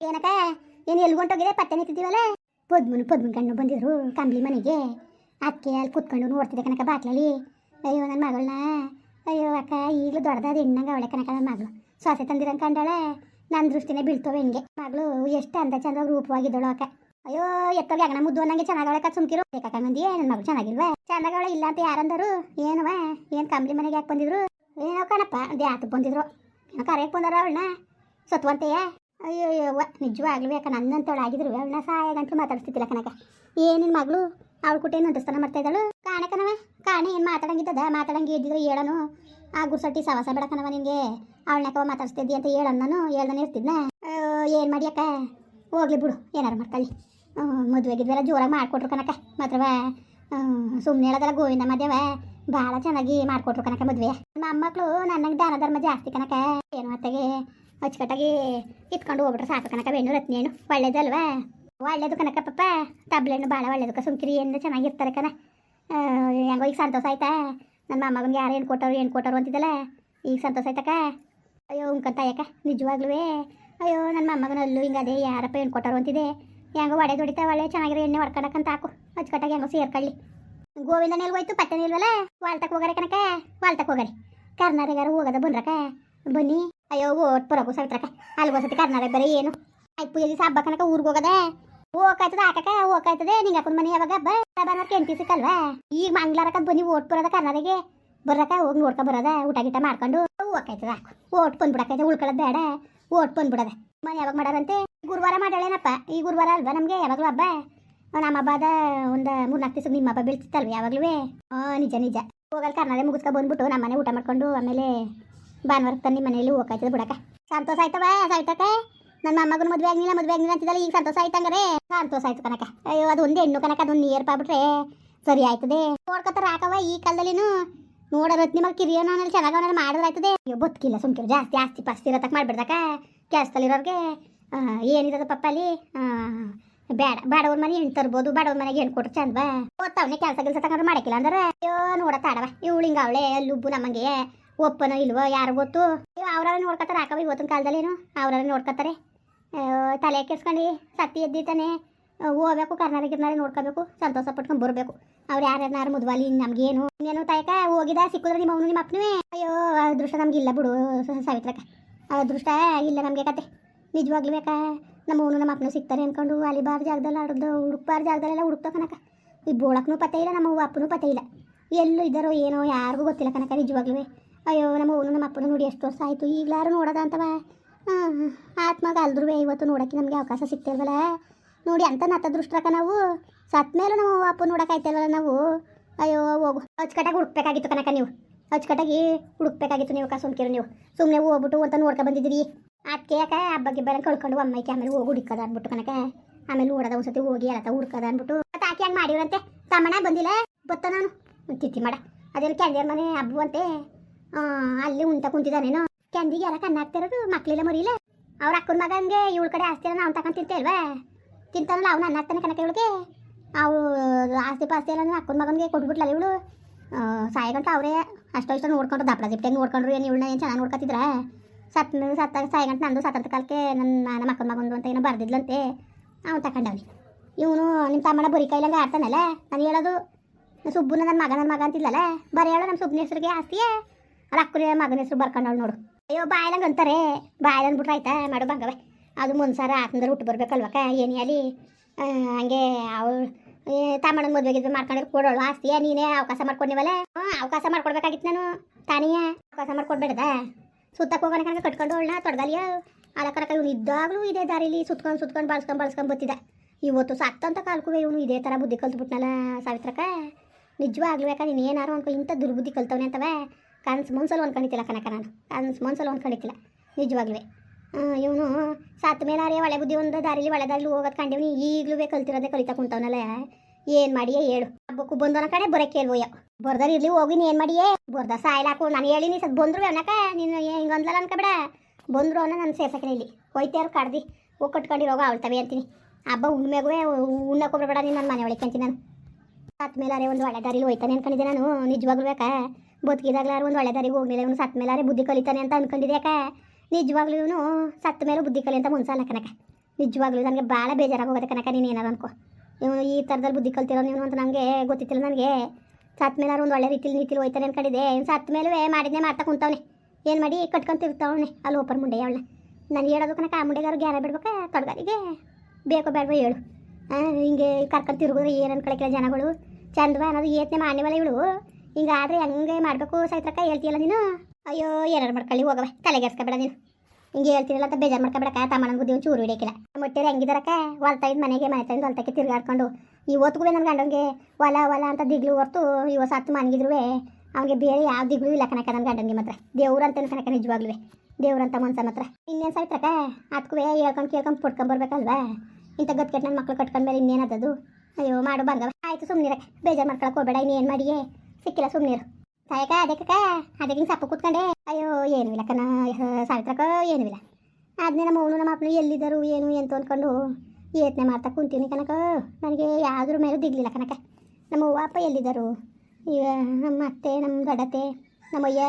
ಏನಕ್ಕ? ಏನು ಎಲ್ಲಿ ಹೊಂಟೋಗಿದೆ? ಪತ್ತೆ ನಿಂತಿದ್ದೀವಲ್ಲ ಪದ್ಮನು, ಪದ್ಮನ್ ಕಣ್ಣು ಬಂದಿದ್ರು ಕಂಬ್ಲಿ ಮನೆಗೆ. ಅದಕ್ಕೆ ಅಲ್ಲಿ ಕುತ್ಕೊಂಡು ನೋಡ್ತಿದ್ದೆ ಕನಕ ಬಾಕ್ಲಲ್ಲಿ ಅಯ್ಯೋ ನನ್ನ ಮಗಳನ್ನ. ಅಯ್ಯೋ, ಅಕ್ಕ, ಈಗಲೂ ದೊಡ್ಡದಾದ ಹೆಣ್ಣಂಗೆ ಅವಳೆ ಕನಕ ನನ್ನ ಮಗಳು. ಸೊಸೆ ತಂದಿರಂಗೆ ಕಂಡಾಳೆ ನನ್ನ ದೃಷ್ಟಿನೇ ಬೀಳ್ತವೆ ಹೆಂಗೆ ಮಗಳು ಎಷ್ಟು ಅಂದ ಚಂದ ರೂಪವಾಗಿದ್ದಳು ಅಕ್ಕ. ಅಯ್ಯೋ, ಎತ್ತೋಗಿ ಅಗಣ ಮುದ್ದು ಅನ್ನಂಗೆ ಚೆನ್ನಾಗವಳೆ ಅಕ್ಕ ಸುಮ್ಕಿರು. ಬೇಕಾಕಂಗಂದಿ ನನ್ನ ಮಗಳು ಚೆನ್ನಾಗಿಲ್ವಾ? ಚೆನ್ನಾಗವಳೆ ಇಲ್ಲ ಅಂತ ಯಾರಂದರು? ಏನವ ಏನು ಕಂಬ್ಲಿ ಮನೆಗೆ ಯಾಕೆ ಬಂದಿದ್ರು? ಏನೋ ಕಣಪ್ಪ ದ್ಯಾತಕ್ಕೆ ಬಂದಿದ್ರು. ಏನೋ ಕರೆಯಕ್ಕೆ ಬಂದಾರ ಅವಳನ್ನ? ಸತ್ವಂತೆಯೇ? ಅಯ್ಯೋ ಅಯ್ಯವ್ವ ನಿಜವಾಗ್ಲೂ ಯಾಕೆ ನನ್ನಂತವಳು ಆಗಿದ್ರು? ಅವಳನ್ನ ಸಹಾಯ ಗಂಟಲು ಮಾತಾಡಿಸ್ತಿದ್ದಿಲ್ಲ ಕನಕ ಏನಿನ್ ಮಗಳು? ಅವಳು ಕುಟ್ಟೇನು ಅಂತಸ್ತಾನ ಮಾಡ್ತಾ ಇದ್ದಾಳು. ಕಾಣಕನವ ಕಾಣೆ ಏನು ಮಾತಾಡಂಗಿದ್ದದ? ಮಾತಾಡಂಗೆ ಇದ್ದಿದ್ರು ಹೇಳನು. ಆ ಗುರ್ಸಟ್ಟಿ ಸವಾಸ ಬೇಡ ಕಣವ ನಿನಗೆ. ಅವಳನ್ನಕವ ಮಾತಾಡಿಸ್ತಿದ್ದಿ ಅಂತ ಹೇಳನ್ ನಾನು, ಹೇಳ್ದಾನೆ ಇರ್ತಿದ್ನ. ಏನು ಮಾಡಿ ಅಕ್ಕ? ಹೋಗ್ಲಿ ಬಿಡು, ಏನಾರು ಮಾಡ್ಕೊಳ್ಳಿ. ಮದುವೆಗಿದ್ವೆಲ್ಲ ಜೋರಾಗಿ ಮಾಡಿಕೊಟ್ರು ಕನಕ ಮಾತ್ರವ. ಸುಮ್ಮನೆ ಹೇಳೋದಲ್ಲ ಗೋವಿಂದ ಮದ್ಯವ ಭಾಳ ಚೆನ್ನಾಗಿ ಮಾಡಿಕೊಟ್ರು ಕನಕ ಮದುವೆ ಮೊಮ್ಮಕ್ಕಳು ನನ್ನಂಗೆ ದಾನ ಧರ್ಮ ಜಾಸ್ತಿ ಕನಕ ಏನು ಅತ್ತಗೆ? ಅಚ್ಚುಕಟ್ಟಾಗಿ ಇತ್ಕೊಂಡು ಹೋಗ್ಬಿಟ್ರೆ ಸಾಕು ಕನಕ ಬೆಣ್ಣು, ರತ್ನಿ ಹಣ್ಣು. ಒಳ್ಳೇದಲ್ವಾ? ಒಳ್ಳೇದು ಕನಕ ಪಪ್ಪ. ತಬ್ಲೆಣ್ಣು ಭಾಳ ಒಳ್ಳೇದು ಸುಮ್ಕಿರಿ ಏನು ಚೆನ್ನಾಗಿರ್ತಾರೆ ಕಣ. ಹೆಂಗೋ ಈಗ ಸಂತೋಷ ಆಯ್ತಾ? ನನ್ನ ಮಾಮಗನಿಗೆ ಯಾರು ಏನು ಕೊಟ್ಟರು ಏನು ಕೊಟ್ಟರು ಅಂತಿದ್ದಲ್ಲ? ಈಗ ಸಂತೋಷ ಆಯ್ತಕ್ಕ? ಅಯ್ಯೋ, ಉಂಕಂತ ಯಾಕ ನಿಜವಾಗ್ಲೂ ಅಯ್ಯೋ ನನ್ನ ಮೊಮ್ಮಗನಲ್ಲೂ ಹಿಂಗೆ ಅದೇ, ಯಾರಪ್ಪ ಏನು ಅಂತಿದೆ ಹೆಂಗೋ ಒಡೆ ದುಡಿತಾ ಒಳ್ಳೆ, ಚೆನ್ನಾಗಿರೋ ಎಣ್ಣೆ ಹೊಡ್ಕೊಳಕ್ಕಂತ ಹಾಕು ಅಚ್ಚುಕಟ್ಟಾಗಿ ಹೆಂಗೋ ಸೇರ್ಕೊಳ್ಳಿ. ಗೋವಿಂದನ ಹೋಯ್ತು ಪತ್ತೆ ನಿಲ್ವಲ್ಲ ವಾಲ್ತಕ್ಕೆ ಹೋಗಾರೆ ಕನಕ ವಾಲ್ತಕ್ಕೆ ಹೋಗಾರೆ. ಕರ್ನಾಟಕಗಾರ ಹೋಗೋದ ಬಂದ್ರಕ ಬನ್ನಿ. ಅಯ್ಯೋ ಓಟ್ ಬರೋಕು ಸವಿತ್ರಕ ಅಲ್ಲಿ ಬಸತಿ ಕರ್ನಾಟಕ ಬೇರೆ ಏನು? ಆಯ್ತು ಪೂಜೆ ದಿವಸ ಹಬ್ಬ ಕನಕ ಊರಿಗೆ ಹೋಗದೆ? ಹೋಗಾಯ್ತದ ಹಾಕಕ ಹೋಗಾಯ್ತದೆ ನಿಂಗೆ ಹಾಕೊಂಡ್ ಮನೆ ಯಾವಾಗ? ಹಬ್ಬ ಬರೋರ್ ಕೆಂಟಿ ಸಿಕ್ಕಲ್ವಾ? ಈಗ ಮಂಗ್ಲಾರಕ ಬನ್ನಿ ಓಟ್ ಬರೋದ ಕರ್ನಾಟಕಗೆ ಬರಕ ಹೋಗಿ ನೋಡ್ಕ ಬರೋದ, ಊಟ ಗೀಟ ಮಾಡ್ಕೊಂಡು. ಹೋಗಾಯ್ತದ ಓಟ್ ಬಂದ್ಬಿಡಕೈತೆ ಉಳ್ಕೊಳ್ಳೋದು ಬೇಡ. ಓಟ್ ಬಂದ್ಬಿಡದೆ. ಮನೆ ಯಾವಾಗ ಮಾಡಾರಂತೆ? ಗುರುವಾರ ಮಾಡಾಳೇನಪ್ಪ ಈ ಗುರುವಾರ ಅಲ್ವಾ ನಮಗೆ? ಯಾವಾಗಲೂ ಹಬ್ಬ? ನಮ್ಮ ಹಬ್ಬದ ಒಂದು ಮೂರ್ನಾಲ್ಕು ದಿವಸ ನಿಮ್ಮ ಹಬ್ಬ ಬೀಳ್ತಿತ್ತಲ್ವ ಯಾವಾಗಲೂ ಹಾಂ ನಿಜ ನಿಜ. ಹೋಗಲ್ ಕರ್ನಾಟಕ ಮುಗಿಸ್ಕೊ ಬಂದ್ಬಿಟ್ಟು ನಮ್ಮನೆ ಊಟ ಮಾಡ್ಕೊಂಡು ಆಮೇಲೆ ಭಾನುವಾರ ತನ್ನ ಮನೆಯಲ್ಲಿ ಹೋಗಾಯ್ತದ ಬಿಡಕ ಸಂತೋಷ ಆಯ್ತವ ಸಾಯ್ತಕ ನನ್ನ ಮಮ್ಮಗನ ಮದುವೆ ಆಗ್ನಿಲ್ಲ ಮದುವೆ ಆಗ್ನಿಲ್ಲ ಅಂತಿದ್ದಲ್ಲ, ಈಗ ಸಂತೋಷ ಆಯ್ತಂಗಾರೆ? ಸಂತೋಷ ಆಯ್ತು ಕನಕ ಅಯ್ಯೋ, ಅದು ಒಂದೇ ಹೆಣ್ಣು ಕನಕ ಅದೊಂದು ನೀರು ಪಾಬಿಟ್ರೆ ಸರಿ ಆಯ್ತದೆ. ನೋಡ್ಕೊತಾರ ಹಾಕವ ಈ ಕಾಲದಲ್ಲಿನು. ನೋಡ ರತ್ನಿ ಮಗ ಕಿರಿಯನ ಚೆನ್ನಾಗಿ ಅವನಲ್ಲಿ ಮಾಡಿದ್ರೆ ಆಯ್ತದೆ ಅಯ್ಯೋ ಬದುಕಿಲ್ಲ ಸುಮ್ಕಿರು ಜಾಸ್ತಿ ಆಸ್ತಿ ಪಾಸ್ತಿ ಇರತಕ್ಕ ಮಾಡ್ಬಿಡ್ದಕ ಕೆಲಸದಲ್ಲಿರೋರ್ಗೆ ಏನಿದೆ ಪಪ್ಪ ಅಲ್ಲಿ ಬೇಡ ಬೇಡವ್ರ ಮನೆ ಹೆಣ್ಣು ತರ್ಬೋದು, ಬೇಡವ್ರ ಮನೆಗೆ ಹೆಣ್ಣು ಕೊಟ್ರೆ ಚಂದ ಓದ್ತಾವನೆ ಕೆಲಸ ಕೆಲಸ ತಗೊಂಡ್ರೆ ಮಾಡಕ್ಕಿಲ್ಲ ಅಂದ್ರೆ? ಅಯ್ಯೋ ನೋಡತ್ತಾಡವ ಇವಳು ಹಿಂಗ ಅವಳೆ, ಲುಬ್ಬು ನಮ್ಮಂಗೆ ಒಪ್ಪನೋ ಇಲ್ವೋ ಯಾರು ಗೊತ್ತು? ಅವ್ರ ನೋಡ್ಕೊತಾರೆ ಹಾಕವ ಇವತ್ತಿನ ಕಾಲದಲ್ಲೇನು? ಅವ್ರ ನೋಡ್ಕೊತಾರೆ ತಲೆ ಕೆಸ್ಕೊಂಡು ಸತ್ತಿ ಎದ್ದಿತಾನೆ ಹೋಗ್ಬೇಕು, ಕರ್ನಾಟಕ ಗಿರ್ನಾಟಕ ನೋಡ್ಕೋಬೇಕು, ಸಂತೋಷ ಪಟ್ಕೊಂಡು ಬರಬೇಕು. ಅವ್ರು ಯಾರ್ಯಾರು ಮುದ್ವಾಲಿ ನಮ್ಗೇನು? ಇನ್ನೇನು ತಾಯಕ ಹೋಗಿದ, ಸಿಕ್ಕಿದ್ರೆ ನಿಮ್ಮ ಅವನು ನಿಮ್ಮ ಅಪ್ಪನೇ ಅಯ್ಯೋ, ಅದೃಷ್ಟ ನಮ್ಗೆ ಇಲ್ಲ ಬಿಡು ಸಾವಿತ್ರಕ ಅದೃಷ್ಟ ಇಲ್ಲ ನಮಗೆ ಕತೆ. ನಿಜವಾಗ್ಲೂ ಬೇಕಾ ನಮ್ಮ ಅವನು ನಮ್ಮ ಅಪ್ಪನೂ ಸಿಗ್ತಾರೆ ಅನ್ಕೊಂಡು ಅಲಿಬಾರ್ ಜಾಗದಲ್ಲಿ ಆಡೋದು, ಹುಡುಕ್ಬಾರ ಜಾಗದಲ್ಲೆಲ್ಲ ಹುಡುಕ್ತಾ ಕನಕ ಈ ಬೋಳಕ್ಕೂ ಪತ್ತೆ ಇಲ್ಲ, ನಮ್ಮ ಅಪ್ಪನೂ ಪತ್ತೆ ಇಲ್ಲ. ಎಲ್ಲೂ ಇದ್ದಾರೋ ಏನೋ, ಯಾರಿಗೂ ಗೊತ್ತಿಲ್ಲ ಕನಕ ನಿಜವಾಗ್ಲೂ ಅಯ್ಯೋ ನಮ್ಮ ಅವನು ನಮ್ಮ ಅಪ್ಪನ ನೋಡಿ ಎಷ್ಟು ವರ್ಷ ಆಯಿತು ಈಗಲಾರು ನೋಡೋದ ಅಂತವ. ಆತ್ಮಾಗ ಅಲ್ದ್ರೂ ಇವತ್ತು ನೋಡೋಕ್ಕೆ ನಮಗೆ ಅವಕಾಶ ಸಿಗ್ತಿಲ್ವಲ್ಲ ನೋಡಿ ಅಂತ ನತ್ತದೃಷ್ಟಕ ನಾವು ಸತ್ ಮೇಲೂ ನಮ್ಮ ಅಪ್ಪ ಆಯ್ತಲ್ವಲ್ಲ ನಾವು? ಅಯ್ಯೋ ಹೋಗು. ಅಚ್ಚುಕಟ್ಟಾಗಿ ಹುಡುಕ್ಬೇಕಾಗಿತ್ತು ಕನಕ ನೀವು. ಅಚ್ಚುಕಟ್ಟಾಗಿ ಹುಡುಕ್ಬೇಕಾಗಿತ್ತು ನೀವು ಕಸುಮ್ಕಿರು ನೀವು. ಸುಮ್ಮನೆ ಹೋಗ್ಬಿಟ್ಟು ಅಂತ ನೋಡ್ಕೊ ಬಂದಿದ್ದೀರಿ. ಅದಕ್ಕೆ ಯಾಕೆ ಹಬ್ಬಕ್ಕೆ ಬೇರೆ ಕಳ್ಕೊಂಡು ಅಮ್ಮೈಕೆ ಆಮೇಲೆ ಹೋಗಿ ಹುಡುಕದ ಅಂದ್ಬಿಟ್ಟು ಕನಕ ಆಮೇಲೆ ನೋಡೋದ ಒಂದ್ಸತಿ ಹೋಗಿ ಎಲ್ಲ ಹುಡ್ಕದ ಅಂದ್ಬಿಟ್ಟು. ಮತ್ತೆ ಆಕೆ ಹಂಗೆ ಮಾಡಿವ್ರಂತೆ? ತಮ್ಮಣ್ಣ ಬಂದಿಲ್ಲ? ಬತ್ತ ನಾನು? ತಿತ್ತಿ ಮಾಡ. ಅದೇನು ಕ್ಯಾಂಡಿಯರ್ ಮನೆ ಹಬ್ಬ ಅಂತೆ ಆ, ಅಲ್ಲಿ ಉಂಟ ಕುಂತಿದ್ದಾನೇನೋ. ಕ್ಯಾಂದಿಗೆ ಎಲ್ಲ ಕಣ್ಣು ಹಾಕ್ತಿರೋದು ಮಕ್ಳಿಲ್ಲ ಅವ್ರ ಅಕ್ಕನ ಮಗಂಗೆ ಇವಳ ಕಡೆ ಆಸ್ತಿ ಅವ್ನು ತಗೊಂಡು ತಿಂತೇ ಅಲ್ವಾ ತಿಂತಾನಲ್ಲ ಅವ್ನು ಅನ್ನ ಹಾಕ್ತಾನೆ ಕನಕ ಇವಳಿಗೆ? ಅವು ಆಸ್ತಿ ಪಾಸ್ತಿ ಎಲ್ಲ ಅಕ್ಕನ ಮಗನಿಗೆ ಕೊಟ್ಬಿಟ್ಲಲ್ಲ ಇವಳು? ಸಾಯಗಂಟ ಅವರೇ ಅಷ್ಟೋ ಇಷ್ಟ ನೋಡ್ಕೊಂಡ್ರು ದಪ್ಪಡ ದಿಪ್ಪಟೆ ನೋಡ್ಕೊಂಡ್ರು, ಏನು ಇವಳನ್ನ ಏನು ಚೆನ್ನಾಗಿ ನೋಡ್ಕೊತಿದ್ರ ಸತ್ ಸತ್ತಾಗ ಸಾಯಗಂಟ ನಂದು ಸತ್ತಂತ ಕಾಲಕ್ಕೆ ನನ್ನ ನಮ್ಮ ಅಕ್ಕನ ಮಗಂದು ಅಂತ ಏನೋ ಬರ್ದಿದ್ಲಂತೆ. ಅವ್ನು ತಗೊಂಡವ್ನಿ ಇವನು ನಿಮ್ಮ ತಮ್ಮನ ಬರಿ ಕೈಲಂಗೆ ಆಡ್ತಾನಲ್ಲ? ನಾನು ಹೇಳೋದು, ಸುಬ್ಬನ ನನ್ನ ಮಗ ನನ್ನ ಮಗ ಅಂತಿದ್ಲಲ್ಲ? ಬರೀ ಹೇಳೋ ನಮ್ಮ ಸುಬ್ಬನ ಹೆಸ್ರಿಗೆ ಆಸ್ತಿಯೇ? ಅಲ್ಲ ಮಗನ ಹೆಸರು ಬರ್ಕೊಂಡವಳು ನೋಡು. ಅಯ್ಯೋ, ಬಾಯಲಂಗೆ ಅಂತಾರೆ. ಬಾಯಲ್ ಅಂದ್ಬಿಟ್ರೆ ಆಯ್ತಾ? ಮಾಡು ಬಂಗವೆ. ಅದು ಮುನ್ಸಾರ ಆತಂದ್ರೆ ಹುಟ್ಟು ಬರ್ಬೇಕಲ್ವಕ್ಕ ಏನೇ ಅಲ್ಲಿ ಹಂಗೆ ಅವಳು ಮದುವೆ ಮದುವೆಗಿದ್ದು ಮಾಡ್ಕೊಂಡ್ರೆ ಕೊಡೋಳು ಆಸ್ತಿಯ? ನೀನೇ ಅವಕಾಶ ಮಾಡ್ಕೊಂಡಿವಲ್ಲ ಹ್ಞೂ ಅವಕಾಶ ಮಾಡ್ಕೊಡ್ಬೇಕಾಗಿತ್ತು ನಾನು. ತಾನಿಯ? ಅವಕಾಶ ಮಾಡ್ಕೊಡ್ಬೇಡದ? ಸುತ್ತಕ್ಕೆ ಹೋಗೋಣ ಕನಕ ಕಟ್ಕೊಂಡು ಅವಳನ್ನ ತೊಡಗಲಿಯ? ಅಲ್ಲ ಕನಕ ಇವನು ಇದ್ದಾಗಲೂ ಇದೇ ದಾರಿಲಿ ಸುತ್ಕೊಂಡು ಸುತ್ಕೊಂಡು ಬಳಸ್ಕೊಂಡು ಬಳಸ್ಕೊಂಡು ಬರ್ತಿದ್ದ ಇವತ್ತು ಸತ್ತಂತ ಕಾಲ್ಕುವೆ ಇವನು ಇದೇ ಥರ ಬುದ್ಧಿ ಕಲ್ತ್ಬಿಟ್ನಲ್ಲ ಸಾವಿತ್ರಕ್ಕ? ನಿಜವಾಗ್ಲೂ ಯಾಕಂದ್ರೆ ನೀನು ಏನಾರು ಅನ್ಕೊ, ಇಂಥ ದುರ್ಬುದ್ಧಿ ಕಲ್ತವನೆ ಅಂತವ? ಕನ್ಸು ಮನ್ಸಲ್ಲಿ ಅನ್ಕೊಂಡಿದ್ದಿಲ್ಲ ಕನಕ ನಾನು. ಕನ್ಸು ಮನ್ಸಲ್ಲಿ ಅನ್ಕೊಂಡಿದ್ದಿಲ್ಲ ನಿಜವಾಗ್ಲೂ ಇವನು ಸತ್ತ ಮೇಲಾರೆ ಒಳ್ಳೆ ಬುದ್ಧಿ ಒಂದು ದಾರಿಲಿ ಒಳ್ಳೆ ದಾರಿಲಿ ಹೋಗೋದು ಕಂಡಿವ್ನಿ. ಈಗಲೂ ಬೇಕು ಕಲ್ತಿರೋದೇ ಕಲಿತಾ ಕುಂತವನಲ್ಲ. ಏನು ಮಾಡಿಯೇ ಹೇಳು. ಹಬ್ಬಕ್ಕೂ ಬಂದವನ ಕಡೆ ಬರೋಕೆ ಹೇಳ್ಬೋಯ್ಯ ಬರ್ದಾರ ಇರ್ಲಿ ಹೋಗಿನಿ ಏನು ಮಾಡಿಯೇ? ಬರ್ದ ಸಾಯ್ಲಾಕು ನಾನು ಹೇಳಿನಿ ಸತ್ ಬಂದ್ರು ಅವನಕ ನೀನು ಹಿಂಗಂದ್ಲಲ್ಲ ಅನ್ಕಬೇಡ ಬಂದ್ರು ಅವನ ನಾನು ಸೇರ್ಸಕ್ಕೆ ಇಲ್ಲಿ. ಹೋಯ್ತಾರು ಕಡ್ದು. ಹೋಗಿ ಕಟ್ಕೊಂಡಿರೋಗ ಅವಳ್ತವೆ ಅಂತೀನಿ. ಹಬ್ಬ ಉಣ್ಮೆಗೂ ಉಣ್ಣಕ್ಕೆ ನೀನು ನನ್ನ ಮನೆ ಒಳಗೆ ಅಂತೀನಿ ನಾನು. ಸತ್ ಮೇಲಾರೆ ಒಂದು ಒಳ್ಳೆ ದಾರಿಲಿ ಹೋಯ್ತಾನೆ ಅನ್ಕೊಂಡಿದ್ದೆ ನಾನು. ನಿಜವಾಗ್ಲೂ ಯಾಕ ಬದುಕಿದಾಗ್ಲಾರು ಒಂದು ಒಳ್ಳೆ ದಾರಿಗೆ ಹೋಗ್ಲಿಲ್ಲ, ಇವನು ಸತ್ತ ಮೇಲಾರೆ ಬುದ್ಧಿ ಕಲಿತಾನೆ ಅಂತ ಅನ್ಕೊಂಡಿದ್ದೆ ಯಾಕೆ? ನಿಜವಾಗ್ಲೂ ಇವನು ಸತ್ತ ಮೇಲೆ ಬುದ್ಧಿ ಕಲಿ ಅಂತ ಮುನ್ಸಲ್ಲ ಕನಕ ನಿಜವಾಗ್ಲೂ ನನಗೆ ಭಾಳ ಬೇಜಾರಾಗೋಗುತ್ತೆ ಕನಕ ನೀನು ಏನಾರು ಅನ್ಕೋ. ಇವನು ಈ ಥರದಲ್ಲಿ ಬುದ್ಧಿ ಕಲ್ತಿರೋ ನೀವು ಅಂತ ನನಗೆ ಗೊತ್ತಿತ್ತಿಲ್ಲ ನನಗೆ. ಸತ್ತ ಮೇಲೆ ಒಂದು ಒಳ್ಳೆ ರೀತಿಲಿ ನೀತಿಲಿ ಹೋಯ್ತಾನೆ ಅನ್ಕೊಂಡಿದ್ದೆ ಇವ್ನು ಸತ್ ಮೇಲೂ ಮಾಡಿದ್ನೇ ಮಾಡ್ತಾ ಕುಂತವನೆ. ಏನು ಮಾಡಿ? ಕಟ್ಕೊಂತಿರ್ತಾವನೆ ಅಲ್ಲಿ ಓಪರ್ ಮುಂಡೆ ಅವಳೆ ನಾನು ಹೇಳೋದು ಕನಕ ಆ ಮುಂಡೆಗಾರು ಗ್ಯಾರ ಬಿಡ್ಬೇಕಾ? ತೊಡಗಾರಿಗೆ. ಬೇಕೋ ಬೇಡವೋ ಹೇಳು. ಹಿಂಗೆ ಕರ್ಕೊಂಡು ತಿರುಗಿದ್ರೆ ಏನು ಅನ್ಕೊಳಕ್ಕಿಲ್ಲ ಜನಗಳು. ಚಂದವ ಅನ್ನೋದು ಏತ್ನೆ ಮಾನ್ಯವಲ್ಲ ಇವಳು. ಹಿಂಗಾದ್ರೆ ಹಂಗೆ ಮಾಡಬೇಕು ಸೈತ್ರಕ್ಕ ಹೇಳ್ತೀಯಲ್ಲ ನೀನು? ಅಯ್ಯೋ, ಏನಾರು ಮಾಡ್ಕೊಳ್ಳಿ ಹೋಗವೆ ತಲೆಗೆಡ್ಸ್ಕೊಬೇಡ ನೀನು. ಹಿಂಗೆ ಹೇಳ್ತಿರಲ್ಲ ಅಂತ ಬೇಜಾರು ಮಾಡ್ಕೊಬೇಡಕ್ಕ. ತಮ್ಮನ ಬುದ್ಧಿ ಒಂಚೂರು ಚೂರು ಹಿಡಿಯಕ್ಕಿಲ್ಲ ಮೊಟ್ಟೆರೆ ಹೆಂಗಿದಾರಕ್ಕ? ಹೊಲ್ತಾ ಇದ್ದು ಮನೆಗೆ, ಮನೆ ತಂದು ಹೊಲ್ತಕ್ಕೆ ತಿರುಗಾಡ್ಕೊಂಡು. ಇವತ್ತಿಗೂ ನನ್ನ ಗಂಡಂಗೆ ಹೊಲ ಹೊಲ ಅಂತ ದಿಗ್ಲು ಹೊರ್ತು ಇವ ಸತ್ತು ಮನಗಿದ್ರು ಅವ್ನಿಗೆ ಬೇರೆ ಯಾವ ದಿಗ್ಲು ಇಲ್ಲ ಕನಕ ನನ್ನ ಗಂಡನಿಗೆ ಮಾತ್ರ. ದೇವ್ರಂತ ಕನಕ ನಿಜವಾಗ್ಲೂ ದೇವ್ರಂತ ಮನ್ಸ ಮಾತ್ರ ಇನ್ನೇನು ಸಾಯ್ತಕ್ಕ ಅದಕ್ಕೂ ಹೇಳ್ಕೊಂಡು ಕೇಳ್ಕೊಂಡು ಪಡ್ಕೊಂಬರ್ಬೇಕಲ್ವಾ ಇಂಥ ಗತ್ಕೆಟ್ ನನ್ನ ಮಕ್ಳು ಕಟ್ಕೊಂಡ್ಮೇಲೆ ಇನ್ನೇನದದು ಅಯ್ಯೋ, ಮಾಡು ಬಂದವ ಆಯ್ತು ಸುಮ್ಮನಿರಕ್ಕೆ ಬೇಜಾರು ಮಾಡ್ಕೊಳಕ್ಕೆ ಹೋಗ್ಬೇಡ, ಇನ್ನೇನು ಮಾಡಿಯೇ? ಸಿಕ್ಕಿಲ್ಲ ಸುಮ್ಮನಿರು ಸಾಯಕ ಅದಕ್ಕ ಅದಕ್ಕೆ ಸಪ್ಪು ಕೂತ್ಕೊಂಡೆ, ಅಯ್ಯೋ, ಏನು ಇಲ್ಲ ಕಣ ಸಾವಿತ್ರಕ ಏನು ಇಲ್ಲ. ಆದ್ಮೇಲೆ ನಮ್ಮ ಅವನು, ನಮ್ಮ ಅಪ್ಪನು ಎಲ್ಲಿದ್ದರು, ಏನು ಎಂತ ಅಂದ್ಕೊಂಡು ಯತ್ನೆ ಮಾಡ್ತಾ ಕುಂತೀನಿ ಕನಕ ನನಗೆ ಯಾವ್ದ್ರ ಮೇಲೂ ದಿಗ್ಲಿಲ್ಲ ಕನಕ ನಮ್ಮ ಅವ್ವ, ಅಪ್ಪ ಎಲ್ಲಿದ್ದರು? ಈಗ ನಮ್ಮ ಅತ್ತೆ, ನಮ್ಮ ದೊಡ್ಡತ್ತೆ ನಮ್ಮಯ್ಯ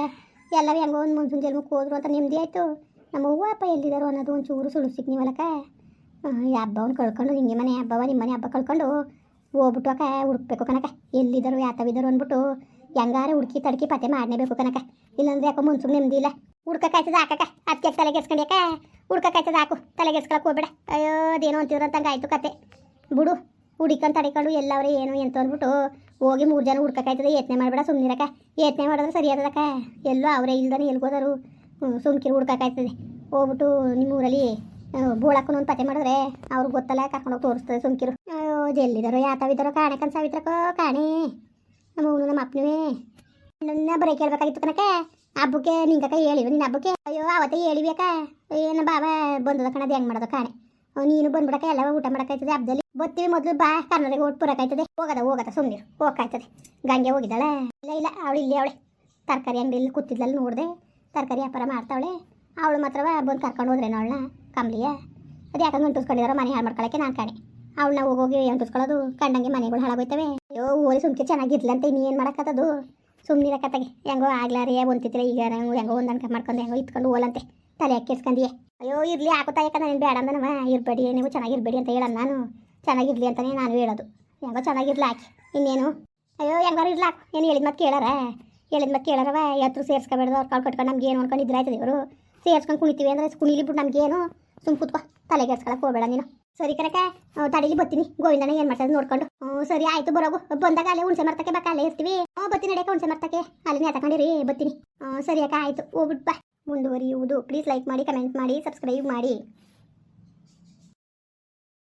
ಎಲ್ಲರೂ ಹೆಂಗೋ ಒಂದು ಮುಂಚೂನ್ ಮುಖ ಹೋದ್ರು ಅಂತ ನೆಮ್ಮದಿ ಆಯಿತು. ನಮ್ಮ ಅವ್ವ, ಅಪ್ಪ ಎಲ್ಲಿದ್ದರು ಅನ್ನೋದು ಒಂದು ಚೂರು ಸುಳ್ಳು ಸಿಕ್ ನೀವಲ್ಲಕ್ಕ ಈ ಹಬ್ಬವನ್ನು ಕಳ್ಕೊಂಡು ನಿಮಗೆ ಮನೆ ಹಬ್ಬವ, ನಿಮ್ಮ ಮನೆ ಹಬ್ಬ ಕಳ್ಕೊಂಡು ಹೋಗ್ಬಿಟ್ಟು ಅಕ್ಕ ಹುಡುಕ್ಬೇಕು ಕನಕ ಎಲ್ಲಿದ್ದರು, ಯಾತವಿದ್ದರು ಅಂದ್ಬಿಟ್ಟು ಹೆಂಗಾರ ಹುಡುಕಿ ತಡಕಿ ಪತ್ತೆ ಮಾಡಲೇಬೇಕು ಕನಕ ಇಲ್ಲಾಂದ್ರೆ ಯಾಕೋ ಮುನ್ಸು ನೆಮ್ಮದಿ ಇಲ್ಲ. ಹುಡ್ಕಕ್ಕಾಯ್ತದ ಹಾಕಕ್ಕ. ಅದಕ್ಕೆ ಹುಡ್ಕ ಹುಡ್ಕಕ್ಕಾಯ್ತದ ಹಾಕು. ತಲೆಗೆಸ್ಕೊಳಕ್ಕೆ ಹೋಗ್ಬೇಡ. ಅಯ್ಯೋ, ಅದೇನೋ ಅಂತಿದ್ರಂತಂಗೆ ಆಯ್ತು ಕತೆ. ಬಿಡು ಹುಡಿಕೊಂಡು ತಡಿಕೊಂಡು, ಎಲ್ಲವ್ರೆ ಏನು ಎಂತ ಅಂದ್ಬಿಟ್ಟು ಹೋಗಿ ಮೂರು ಜನ ಹುಡ್ಕಕ್ಕಾಯ್ತದೆ ಯತ್ನೆ ಮಾಡಬೇಡ ಸುಮ್ಮನಿರಕ ಯತ್ನೆ ಮಾಡಿದ್ರೆ ಸರಿ ಎಲ್ಲೋ ಅವರೇ ಇಲ್ದಾನೆ ಎಲ್ಗೋದರು ಸುಮ್ಕಿರು ಹುಡ್ಕಕ್ಕಾಯ್ತದೆ ಹೋಗ್ಬಿಟ್ಟು ನಿಮ್ಮ ಊರಲ್ಲಿ ಒಂದು ಪತ್ತೆ ಮಾಡಿದ್ರೆ ಅವ್ರಿಗೆ ಗೊತ್ತಲ್ಲ, ಕರ್ಕೊಂಡೋಗಿ ತೋರಿಸ್ತದೆ ಸುಮ್ಕಿರು. ಎಲ್ಲಿದ್ದಾರೋ ಯಾತವಿದ್ದಾರೋ ಕಾಣೆ ಕನ್ ಸಾವಿತ್ರಕ್ಕೋ ಕಾಣೆ ನಮ್ಮ ಅವನು ನಮ್ಮ ಅಪ್ಪನವೇ ನನ್ನ ಬರೀ ಕೇಳ್ಬೇಕಾಗಿತ್ತು ಕಣಕ ಹಬ್ಬಕ್ಕೆ ನಿಂಗಕ್ಕ ಹೇಳಿವ ನಿನ್ನ ಹಬ್ಬಕ್ಕೆ ಅಯ್ಯೋ ಅವತ್ತೇ ಹೇಳಿಬೇಕ ಏನು ಬಾಬಾ ಬಂದದ ಕಣದು ಹೆಂಗ್ ಮಾಡೋದು ಕಾಣೆ ನೀನು ಬಂದ್ಬಿಡಕ ಎಲ್ಲ ಊಟ ಮಾಡಕಾಯ್ತದೆ ಹಬ್ಬದಲ್ಲಿ ಬತ್ತೀವಿ ಮೊದಲು ಬಾ ಕರ್ನಾಟಕ ಓಟ್ ಬರೋಕ್ಕಾಯ್ತದೆ ಹೋಗದ ಹೋಗದ ಸುಮ್ಮನೆ ಹೋಗಕ್ಕಾಯ್ತದೆ ಗಂಗೆ ಹೋಗಿದ್ದಾಳೆ ಇಲ್ಲ ಇಲ್ಲ ಅವಳು ಇಲ್ಲಿ ಅವಳೆ ತರಕಾರಿ ಅಂಗಡಿಯಲ್ಲಿ ಕೂತಿದ್ಲಲ್ಲಿ ನೋಡಿದೆ ತರಕಾರಿ ವ್ಯಾಪಾರ ಮಾಡ್ತಾವಳೆ ಅವಳು ಮಾತ್ರವ ಬಂದು ಕರ್ಕೊಂಡು ಹೋದ್ರೇನೋ ಅವಳನ್ನ ಕಂಬ್ಲಿಯ ಅದು ಯಾಕಂಗೆ ಅಂಟಿಸ್ಕೊಂಡಿದಾರೋ ಮನೆ ಹಾಳು ಮಾಡ್ಕೊಳಕ್ಕೆ ನಾನು ಕಾಣೆ ಅವಳನ್ನ ಹೋಗೋಗಿ ಅಂಟಿಸ್ಕೊಳ್ಳೋದು ಕಂಡಂಗೆ ಮನೆಗಳು ಹಾಳಾಗೋಯ್ತವೆ. ಅಯ್ಯೋ ಓರಿ ಸುಮ್ಕೆ ಚೆನ್ನಾಗಿರ್ಲಂತ ಇನ್ನೇನು ಮಾಡಕತ್ತದು? ಸುಮ್ಮನಿರ ಕತ್ತಗೆ ಹೆಂಗೋ ಆಗ್ಲಾರಿ ಒಂತಿದ್ರೆ ಈಗ ಹೆಂಗೋ ಒಂದು ಅನ್ಕ ಮಾಡ್ಕೊಂಡು ಹೆಂಗೋ ಇತ್ಕೊಂಡು ಹೋಲಂತೆ. ತಲೆ ಹಾಕಿಸ್ಕೊಂಡಿಯೇ ಅಯ್ಯೋ, ಇರ್ಲಿ ಹಾಕೋತಾ ಯಾಕಂದ್ರೆ ನಾನು ಬೇಡ ಅಂದನವ? ಇರಬೇಡಿ, ನೀವು ಚೆನ್ನಾಗಿರ್ಬೇಡಿ ಅಂತ ಹೇಳೋಣ ನಾನು. ಚೆನ್ನಾಗಿರ್ಲಿ ಅಂತಲೇ ನಾನು ಹೇಳೋದು. ಹೆಂಗೋ ಚೆನ್ನಾಗಿರ್ಲಿ ಹಾಕಿ ಇನ್ನೇನು? ಅಯ್ಯೋ, ಹೆಂಗಾರು ಇರ್ಲಿ ಹಾಕು ಏನು ಹೇಳಿದ ಮತ್ತೆ ಕೇಳಾರ? ಹೇಳಿದ ಮತ್ತೆ ಕೇಳಾರವ? ಎತ್ರು ಸೇರ್ಸ್ಕೊಬೇಡ್ದು, ಅವ್ರು ಕಾಳು ಕಟ್ಕೊಂಡು ನಮ್ಗೆ ಏನು ಅನ್ಕೊಂಡು ಇದ್ರಾಯ್ತದೆ ಇವರು? ಸೇರ್ಸ್ಕೊಂಡು ಕುಣಿತೀವಿ ಅಂದ್ರೆ ಕುಣಿಲಿ ಬಿಟ್ಟು ಸುಮ್ಮ ಸುಮ್ ಕೂತ್ಕೋ. ತಲೆಗೆಡ್ಸ್ಕೊಳಕ್ಕೆ ಹೋಗಬೇಡ ನೀನು. ಸರಿ ಕರೆಕ ತಡೀಲಿ ಬರ್ತೀನಿ. ಗೋವಿಂದನ ಏನು ಮಾಡ್ತಾರೆ ನೋಡ್ಕೊಂಡು. ಸರಿ, ಆಯ್ತು, ಬರೋಗು. ಬಂದಾಗ ಅಲ್ಲೇ ಹುಣಸೆ ಮರ್ತಕ್ಕೆ ಬಕ್ಕ ಅಲ್ಲೇ ಇರ್ತೀವಿ. ಹ್ಞೂ ಬತ್ತೀನಿ ನಡೆಯಕ್ಕೆ ಹುಣಸೆ ಮರ್ತಕ್ಕೆ. ಅಲ್ಲಿ ನೇತಕೊಂಡಿರಿ ಬರ್ತೀನಿ. ಹ್ಞೂ, ಸರಿ ಅಕ್ಕ, ಆಯ್ತು ಹೋಗ್ಬಿಟ್ಟು ಬಾ. ಮುಂದುವರಿಯುವುದು. ಪ್ಲೀಸ್ ಲೈಕ್ ಮಾಡಿ ಕಮೆಂಟ್ ಮಾಡಿ ಸಬ್ಸ್ಕ್ರೈಬ್ ಮಾಡಿ.